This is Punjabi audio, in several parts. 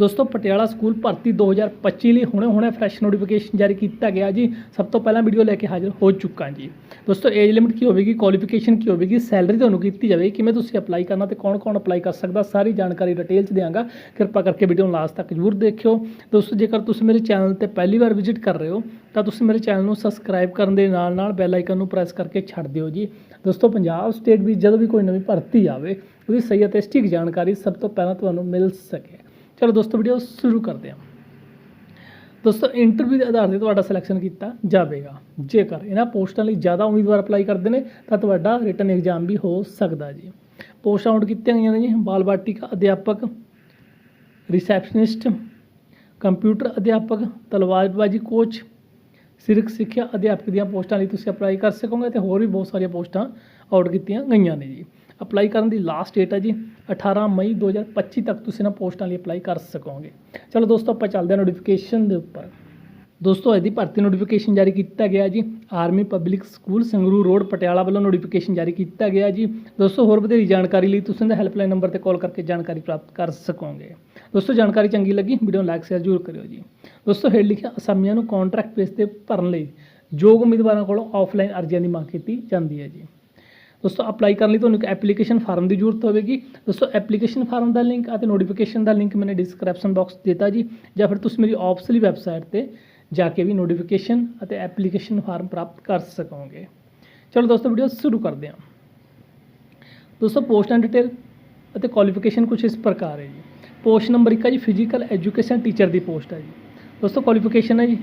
ਦੋਸਤੋ, ਪਟਿਆਲਾ ਸਕੂਲ ਭਰਤੀ 2025 ਲਈ ਹੁਣੇ ਹੁਣੇ ਫਰੈਸ਼ ਨੋਟੀਫਿਕੇਸ਼ਨ ਜਾਰੀ ਕੀਤਾ ਗਿਆ ਜੀ। ਸਭ ਤੋਂ ਪਹਿਲਾਂ ਵੀਡੀਓ ਲੈ ਕੇ ਹਾਜ਼ਰ ਹੋ ਚੁੱਕਾ ਜੀ। ਦੋਸਤੋ ਏਜ ਲਿਮਿਟ ਕੀ ਹੋਵੇਗੀ ਕੁਆਲੀਫਿਕੇਸ਼ਨ ਕੀ ਹੋਵੇਗੀ ਸੈਲਰੀ ਤੁਹਾਨੂੰ ਕੀਤੀ ਜਾਵੇਗੀ, ਕਿਵੇਂ ਤੁਸੀਂ ਅਪਲਾਈ ਕਰਨਾ ਤੇ ਕੌਣ-ਕੌਣ ਅਪਲਾਈ ਕਰ ਸਕਦਾ, ਸਾਰੀ ਜਾਣਕਾਰੀ ਡਿਟੇਲ ਚ ਦਿਆਂਗਾ। ਕਿਰਪਾ ਕਰਕੇ ਵੀਡੀਓ ਨੂੰ ਲਾਸਟ ਤੱਕ ਜ਼ਰੂਰ ਦੇਖਿਓ। ਦੋਸਤੋ, ਜੇਕਰ ਤੁਸੀਂ ਮੇਰੇ ਚੈਨਲ ਤੇ ਪਹਿਲੀ ਵਾਰ ਵਿਜ਼ਿਟ ਕਰ ਰਹੇ ਹੋ, ਤਾਂ ਤੁਸੀਂ ਮੇਰੇ ਚੈਨਲ ਨੂੰ ਸਬਸਕ੍ਰਾਈਬ ਕਰਨ ਦੇ ਨਾਲ-ਨਾਲ ਬੈਲ ਆਈਕਨ ਨੂੰ ਪ੍ਰੈਸ ਕਰਕੇ ਛੱਡ ਦਿਓ ਜੀ। ਦੋਸਤੋ, ਪੰਜਾਬ ਸਟੇਟ ਵਿੱਚ ਜਦੋਂ ਵੀ ਕੋਈ ਨਵੀਂ ਭਰਤੀ ਆਵੇ, ਉਹਦੀ ਸਹੀ ਅਤੇ ਸਟਿਕ ਜਾਣਕਾਰੀ ਸਭ ਤੋਂ ਪਹਿਲਾਂ ਤੁਹਾਨੂੰ ਮਿਲ ਸਕੇ। ਚਲੋ ਦੋਸਤੋ ਵੀਡੀਓ ਸ਼ੁਰੂ ਕਰਦੇ ਹਾਂ। ਦੋਸਤੋ ਇੰਟਰਵਿਊ ਦੇ ਆਧਾਰ ਤੇ ਤੁਹਾਡਾ ਸਿਲੈਕਸ਼ਨ ਕੀਤਾ ਜਾਵੇਗਾ। ਜੇਕਰ ਇਹਨਾਂ ਪੋਸਟਾਂ ਲਈ ਜ਼ਿਆਦਾ ਉਮੀਦਵਾਰ ਅਪਲਾਈ ਕਰਦੇ ਨੇ, ਤਾਂ ਤੁਹਾਡਾ ਰਿਟਨ ਐਗਜ਼ਾਮ ਵੀ ਹੋ ਸਕਦਾ ਜੀ। ਪੋਸਟਾਂ ਆਊਟ ਕੀਤੀਆਂ ਗਈਆਂ ਨੇ ਜੀ, ਬਾਲ ਬਾਟਿਕਾ ਅਧਿਆਪਕ ਰਿਸੈਪਸ਼ਨਿਸਟ ਕੰਪਿਊਟਰ ਅਧਿਆਪਕ ਤਲਵਾਰਬਾਜ਼ੀ ਕੋਚ ਸਿਰਕ ਸਿੱਖਿਆ ਅਧਿਆਪਕ ਦੀਆਂ ਪੋਸਟਾਂ ਲਈ ਤੁਸੀਂ ਅਪਲਾਈ ਕਰ ਸਕੋਗੇ ਤੇ ਹੋਰ ਵੀ ਬਹੁਤ ਸਾਰੀਆਂ ਪੋਸਟਾਂ ਆਊਟ ਕੀਤੀਆਂ ਗਈਆਂ ਨੇ ਜੀ। ਅਪਲਾਈ ਕਰਨ ਦੀ ਲਾਸਟ ਡੇਟ ਹੈ ਜੀ 18 ਮਈ 2025 ਤੱਕ ਤੁਸੀਂ ਇਹਨਾਂ ਪੋਸਟਾਂ ਲਈ ਅਪਲਾਈ ਕਰ ਸਕੋਗੇ। ਚਲੋ ਦੋਸਤੋ, ਆਪਾਂ ਚੱਲਦੇ ਹਾਂ ਨੋਟੀਫਿਕੇਸ਼ਨ ਦੇ ਉੱਪਰ। ਦੋਸਤੋ, ਇਹਦੀ ਭਰਤੀ ਨੋਟੀਫਿਕੇਸ਼ਨ ਜਾਰੀ ਕੀਤਾ ਗਿਆ ਜੀ। Army public school Sangrur road Patiala ਵੱਲੋਂ ਨੋਟੀਫਿਕੇਸ਼ਨ ਜਾਰੀ ਕੀਤਾ ਗਿਆ ਜੀ। ਦੋਸਤੋ, ਹੋਰ ਵਧੇਰੀ ਜਾਣਕਾਰੀ ਲਈ ਤੁਸੀਂ ਦਾ ਹੈਲਪਲਾਈਨ ਨੰਬਰ ਤੇ ਕਾਲ ਕਰਕੇ ਜਾਣਕਾਰੀ ਪ੍ਰਾਪਤ ਕਰ ਸਕੋਗੇ। ਦੋਸਤੋ, ਜਾਣਕਾਰੀ ਚੰਗੀ ਲੱਗੀ ਵੀਡੀਓ ਨੂੰ ਲਾਈਕ ਸ਼ੇਅਰ ਜ਼ਰੂਰ ਕਰਿਓ ਜੀ। ਦੋਸਤੋ, ਹੇਠ ਲਿਖਿਆ, ਅਸਾਮੀਆਂ ਨੂੰ ਕੰਟਰੈਕਟ ਬੇਸ ਤੇ ਭਰਨ ਲਈ ਯੋਗ ਉਮੀਦਵਾਰਾਂ ਕੋਲੋਂ ਆਫਲਾਈਨ ਅਰਜ਼ੀਆਂ ਦੀ ਮੰਗ ਕੀਤੀ ਜਾਂਦੀ ਹੈ ਜੀ। ਦੋਸਤੋ ਅਪਲਾਈ ਕਰਨ ਲਈ ਤੁਹਾਨੂੰ ਇੱਕ ਐਪਲੀਕੇਸ਼ਨ ਫਾਰਮ ਦੀ ਜ਼ਰੂਰਤ ਹੋਵੇਗੀ। ਦੋਸਤੋ ਐਪਲੀਕੇਸ਼ਨ ਫਾਰਮ ਦਾ ਲਿੰਕ ਅਤੇ ਨੋਟੀਫਿਕੇਸ਼ਨ ਦਾ ਲਿੰਕ ਮੈਨੇ ਡਿਸਕ੍ਰਿਪਸ਼ਨ ਬਾਕਸ ਦਿੱਤਾ ਜੀ। ਜਾਂ ਫਿਰ ਤੁਸੀਂ ਮੇਰੀ ਆਫਸਲੀ ਵੈਬਸਾਈਟ ਤੇ ਜਾ ਕੇ ਵੀ ਨੋਟੀਫਿਕੇਸ਼ਨ ਅਤੇ ਐਪਲੀਕੇਸ਼ਨ ਫਾਰਮ ਪ੍ਰਾਪਤ ਕਰ ਸਕੋਗੇ। ਚਲੋ ਦੋਸਤੋ ਵੀਡੀਓ ਸ਼ੁਰੂ ਕਰਦੇ ਹਾਂ। ਦੋਸਤੋ ਪੋਸਟ ਐਂਡ ਡਿਟੇਲ ਅਤੇ ਕੁਆਲੀਫਿਕੇਸ਼ਨ ਕੁਝ ਇਸ ਪ੍ਰਕਾਰ ਹੈ ਜੀ। ਪੋਸਟ ਨੰਬਰ 1 ਹੈ ਜੀ ਫਿਜ਼ੀਕਲ ਐਜੂਕੇਸ਼ਨ ਟੀਚਰ ਦੀ ਪੋਸਟ ਹੈ ਜੀ। ਦੋਸਤੋ ਕੁਆਲੀਫਿਕੇਸ਼ਨ ਹੈ ਜੀ।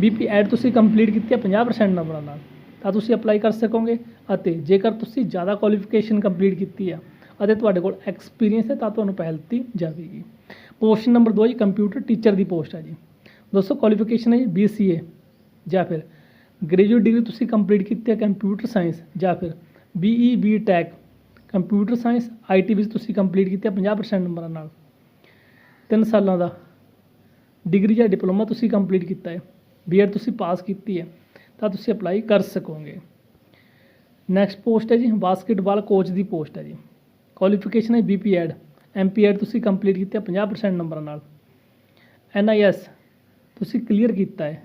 ਬੀਪੀ ਐਡ ਤੁਸੀਂ ਕੰਪਲੀਟ ਕੀਤੀ ਹੈ 50% ਨੰਬਰਾਂ ਨਾਲ। ਤਾਂ ਤੁਸੀਂ ਅਪਲਾਈ ਕਰ ਸਕੋਗੇ। ਅਤੇ ਜੇਕਰ ਤੁਸੀਂ ਜ਼ਿਆਦਾ ਕੁਆਲੀਫਿਕੇਸ਼ਨ ਕੰਪਲੀਟ ਕੀਤੀ ਆ ਅਤੇ ਤੁਹਾਡੇ ਕੋਲ ਐਕਸਪੀਰੀਅੰਸ ਹੈ, ਤਾਂ ਤੁਹਾਨੂੰ ਪਹਿਲ ਦਿੱਤੀ ਜਾਵੇਗੀ। ਪੋਸਟ ਨੰਬਰ 2 ਜੀ ਕੰਪਿਊਟਰ ਟੀਚਰ ਦੀ ਪੋਸਟ ਆ ਜੀ। ਦੋਸਤੋ ਕੁਆਲੀਫਿਕੇਸ਼ਨ ਹੈ ਜੀ BCA ਜਾਂ ਫਿਰ ਗ੍ਰੈਜੂਏਟ ਡਿਗਰੀ ਤੁਸੀਂ ਕੰਪਲੀਟ ਕੀਤੀ ਹੈ ਕੰਪਿਊਟਰ ਸਾਇੰਸ ਜਾਂ ਫਿਰ BE tech computer science IT ਵਿੱਚ ਤੁਸੀਂ ਕੰਪਲੀਟ ਕੀਤੀ ਹੈ 50% ਨੰਬਰਾਂ ਨਾਲ। 3 ਸਾਲਾਂ ਦਾ ਡਿਗਰੀ ਜਾਂ ਡਿਪਲੋਮਾ ਤੁਸੀਂ ਕੰਪਲੀਟ ਕੀਤਾ ਹੈ। ਬੀਐਡ ਤੁਸੀਂ ਪਾਸ ਕੀਤੀ ਹੈ, ਤਾਂ ਤੁਸੀਂ ਅਪਲਾਈ ਕਰ ਸਕੋਗੇ। ਨੈਕਸਟ ਪੋਸਟ ਹੈ ਜੀ ਬਾਸਕਟਬਾਲ ਕੋਚ ਦੀ ਪੋਸਟ ਹੈ ਜੀ। ਕੁਆਲੀਫਿਕੇਸ਼ਨ ਹੈ ਬੀਪੀ ਐਡ ਐਮਪੀ ਐਡ ਤੁਸੀਂ ਕੰਪਲੀਟ ਕੀਤਾ ਹੈ 50% ਨੰਬਰਾਂ ਨਾਲ। ਐਨਆਈਐਸ ਤੁਸੀਂ ਕਲੀਅਰ ਕੀਤਾ ਹੈ,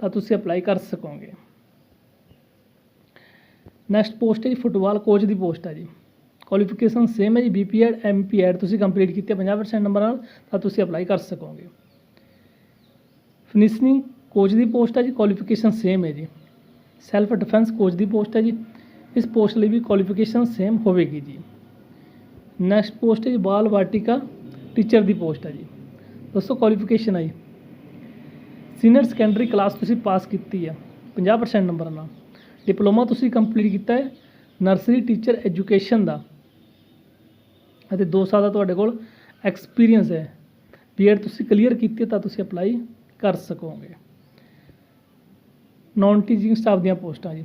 ਤਾਂ ਤੁਸੀਂ ਅਪਲਾਈ ਕਰ ਸਕੋਗੇ। ਨੈਕਸਟ ਪੋਸਟ ਹੈ ਜੀ ਫੁੱਟਬਾਲ ਕੋਚ ਦੀ ਪੋਸਟ ਹੈ ਜੀ। ਕੁਆਲੀਫਿਕੇਸ਼ਨ ਸੇਮ ਹੈ ਜੀ ਬੀਪੀ ਐਡ ਐਮਪੀ ਐਡ ਤੁਸੀਂ ਕੰਪਲੀਟ ਕੀਤੀ ਹੈ 50% ਨੰਬਰਾਂ ਨਾਲ, ਤਾਂ ਤੁਸੀਂ ਅਪਲਾਈ ਕਰ ਸਕੋਗੇ। ਫਿਨਿਸ਼ਿੰਗ ਕੋਚ ਦੀ ਪੋਸਟ ਹੈ ਜੀ ਕੁਆਲੀਫਿਕੇਸ਼ਨ ਸੇਮ ਹੈ ਜੀ। ਸੈਲਫ ਡਿਫੈਂਸ ਕੋਚ ਦੀ ਪੋਸਟ ਹੈ ਜੀ। ਇਸ ਪੋਸਟ ਲਈ ਵੀ ਕੁਆਲੀਫਿਕੇਸ਼ਨ ਸੇਮ ਹੋਵੇਗੀ ਜੀ। ਨੈਕਸਟ ਪੋਸਟ ਹੈ ਜੀ, ਬਾਲ ਵਾਟਿਕਾ ਟੀਚਰ ਦੀ ਪੋਸਟ ਹੈ ਜੀ। ਦੋਸਤੋ ਕੁਆਲੀਫਿਕੇਸ਼ਨ ਹੈ ਜੀ। ਸੀਨੀਅਰ ਸੈਕੰਡਰੀ ਕਲਾਸ ਤੁਸੀਂ ਪਾਸ ਕੀਤੀ ਹੈ। 50% ਨੰਬਰ ਨਾਲ। ਡਿਪਲੋਮਾ ਤੁਸੀਂ ਕੰਪਲੀਟ ਕੀਤਾ ਹੈ। ਨਰਸਰੀ ਟੀਚਰ ਐਜੂਕੇਸ਼ਨ ਦਾ। ਅਤੇ 2 ਸਾਲ ਦਾ ਤੁਹਾਡੇ ਕੋਲ ਐਕਸਪੀਰੀਅੰਸ ਹੈ। ਬੀਐਡ ਤੁਸੀਂ ਕਲੀਅਰ ਕੀਤੀ ਤਾਂ ਤੁਸੀਂ ਅਪਲਾਈ ਕਰ ਸਕੋਗੇ। ਨਾਨ ਟੀਚਿੰਗ ਸਟਾਫ ਦੀਆਂ ਪੋਸਟਾਂ ਜੀ।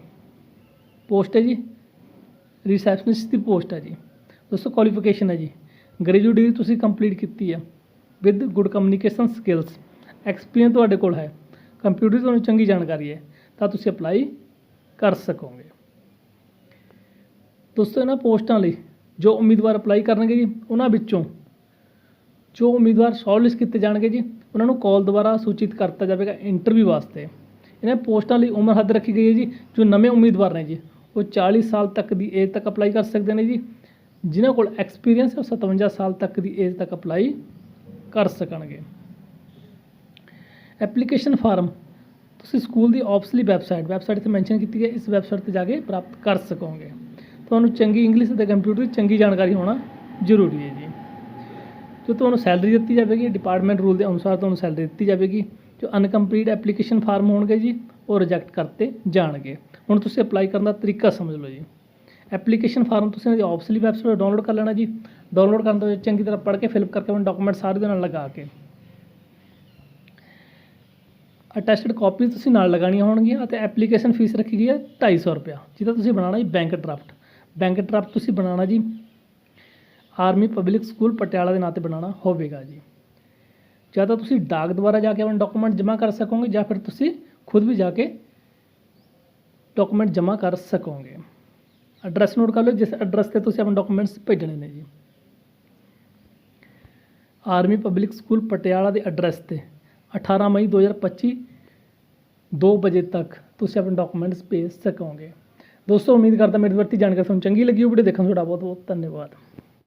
ਪੋਸਟ ਹੈ ਜੀ। ਰਿਸੈਪਸ਼ਨਿਸਟ ਦੀ ਪੋਸਟ ਹੈ ਜੀ। ਦੋਸਤੋ ਕੁਆਲੀਫਿਕੇਸ਼ਨ ਹੈ ਜੀ। ਗ੍ਰੈਜੂਏਟ ਡਿਗਰੀ ਤੁਸੀਂ ਕੰਪਲੀਟ ਕੀਤੀ ਹੈ with good communication skills experience ਤੁਹਾਡੇ ਕੋਲ ਹੈ। ਕੰਪਿਊਟਰ ਦੀ ਤੁਹਾਨੂੰ ਚੰਗੀ ਜਾਣਕਾਰੀ ਹੈ। ਤਾਂ ਤੁਸੀਂ ਅਪਲਾਈ ਕਰ ਸਕੋਗੇ। ਦੋਸਤੋ, ਇਹਨਾਂ ਪੋਸਟਾਂ ਲਈ ਜੋ ਉਮੀਦਵਾਰ ਅਪਲਾਈ ਕਰਨਗੇ ਜੀ, ਉਹਨਾਂ ਵਿੱਚੋਂ ਜੋ ਉਮੀਦਵਾਰ ਸ਼ਾਰਟਲਿਸਟ ਕੀਤੇ ਜਾਣਗੇ ਜੀ, ਉਹਨਾਂ ਨੂੰ ਕਾਲ ਦੁਆਰਾ ਸੂਚਿਤ ਕਰਤਾ ਜਾਵੇਗਾ ਇੰਟਰਵਿਊ ਵਾਸਤੇ। ਇਹਨਾਂ ਪੋਸਟਾਂ ਲਈ ਉਮਰ ਹੱਦ ਰੱਖੀ ਗਈ ਹੈ ਜੀ, ਜੋ ਨਵੇਂ ਉਮੀਦਵਾਰ ਨੇ ਜੀ। ਉਹ 40 ਸਾਲ ਤੱਕ ਦੀ ਏਜ ਤੱਕ ਅਪਲਾਈ ਕਰ ਸਕਦੇ ਨੇ ਜੀ। ਜਿਨ੍ਹਾਂ ਕੋਲ ਐਕਸਪੀਰੀਅੰਸ ਹੈ, ਉਹ 57 ਸਾਲ ਤੱਕ ਦੀ ਏਜ ਤੱਕ ਅਪਲਾਈ ਕਰ ਸਕਣਗੇ। ਐਪਲੀਕੇਸ਼ਨ ਫਾਰਮ ਤੁਸੀਂ ਸਕੂਲ ਦੀ ਆਫਸਲੀ ਵੈਬਸਾਈਟ ਵੈਬਸਾਈਟ ਤੇ ਮੈਂਸ਼ਨ ਕੀਤੀ ਹੈ, ਇਸ ਵੈਬਸਾਈਟ ਤੇ ਜਾ ਕੇ ਪ੍ਰਾਪਤ ਕਰ ਸਕੋਗੇ। ਤੁਹਾਨੂੰ ਚੰਗੀ ਇੰਗਲਿਸ਼ ਅਤੇ ਕੰਪਿਊਟਰ ਦੀ ਚੰਗੀ ਜਾਣਕਾਰੀ ਹੋਣਾ ਜ਼ਰੂਰੀ ਹੈ ਜੀ। ਜੋ ਤੁਹਾਨੂੰ ਸੈਲਰੀ ਦਿੱਤੀ ਜਾਵੇਗੀ ਡਿਪਾਰਟਮੈਂਟ ਰੂਲ ਦੇ ਅਨੁਸਾਰ ਤੁਹਾਨੂੰ ਸੈਲਰੀ ਦਿੱਤੀ ਜਾਵੇਗੀ। ਜੋ ਅਨਕੰਪਲੀਟ ਐਪਲੀਕੇਸ਼ਨ ਫਾਰਮ ਹੋਣਗੇ ਜੀ, ਉਹ ਰਿਜੈਕਟ ਕਰਤੇ ਜਾਣਗੇ। ਹੁਣ ਤੁਸੀਂ ਅਪਲਾਈ ਕਰਨ ਦਾ ਤਰੀਕਾ ਸਮਝ ਲਓ ਜੀ। ਐਪਲੀਕੇਸ਼ਨ ਫਾਰਮ ਤੁਸੀਂ ਇਹਦੀ ਆਫਸਲੀ ਵੈਬਸਾਈਟ ਤੋਂ ਡਾਊਨਲੋਡ ਕਰ ਲੈਣਾ ਜੀ। ਡਾਊਨਲੋਡ ਕਰਨ ਤੋਂ ਚੰਗੀ ਤਰ੍ਹਾਂ ਪੜ੍ਹ ਕੇ ਫਿਲਪ ਕਰਕੇ ਆਪਣੇ ਡਾਕੂਮੈਂਟ ਸਾਰੇ ਦੇ ਨਾਲ ਲਗਾ ਕੇ। ਅਟੈਸਟਡ ਕਾਪੀ ਤੁਸੀਂ ਨਾਲ ਲਗਾਉਣੀਆਂ ਹੋਣਗੀਆਂ ਅਤੇ ਐਪਲੀਕੇਸ਼ਨ ਫੀਸ ਰੱਖੀ ਗਈ ਹੈ 250 ਰੁਪਇਆ। ਜਿਹਦਾ ਤੁਸੀਂ ਬਣਾਉਣਾ ਜੀ ਬੈਂਕ ਡਰਾਫਟ ਬੈਂਕ ਡਰਾਫਟ ਤੁਸੀਂ ਬਣਾਉਣਾ ਜੀ। ਆਰਮੀ ਪਬਲਿਕ ਸਕੂਲ ਪਟਿਆਲਾ ਦੇ ਨਾਂ ਤੇ ਬਣਾਉਣਾ ਹੋਵੇਗਾ ਜੀ। ਜਾਂ ਤਾਂ ਤੁਸੀਂ ਡਾਕ ਦੁਆਰਾ ਜਾ ਕੇ ਆਪਣੇ ਡਾਕੂਮੈਂਟ ਜਮ੍ਹਾਂ ਕਰ ਸਕੋਗੇ ਜਾਂ ਫਿਰ ਤੁਸੀਂ ਖੁਦ ਵੀ ਜਾ ਕੇ ਡਾਕੂਮੈਂਟ ਜਮ੍ਹਾਂ ਕਰ ਸਕੋਗੇ। ਐਡਰੈਸ ਨੋਟ ਕਰ ਲਓ, ਜਿਸ ਐਡਰੈਸ ਤੇ ਤੁਸੀਂ ਆਪਣੇ ਡਾਕੂਮੈਂਟਸ ਭੇਜਣੇ ਨੇ ਜੀ। ਆਰਮੀ ਪਬਲਿਕ ਸਕੂਲ ਪਟਿਆਲਾ ਦੇ ਐਡਰੈਸ ਤੇ 18 ਮਈ 2025 2 ਵਜੇ ਤੱਕ ਤੁਸੀਂ ਆਪਣੇ ਡਾਕੂਮੈਂਟਸ ਭੇਜ ਸਕੋਗੇ। ਦੋਸਤੋ, ਉਮੀਦ ਕਰਦਾ ਮੇਰੀ ਵਰਤੀ ਜਾਣਕਾਰੀ ਤੁਹਾਨੂੰ ਚੰਗੀ ਲੱਗੀ ਹੋਵੇ ਵੀਡੀਓ ਦੇਖਣ ਦਾ ਤੁਹਾਡਾ ਬਹੁਤ ਬਹੁਤ ਧੰਨਵਾਦ।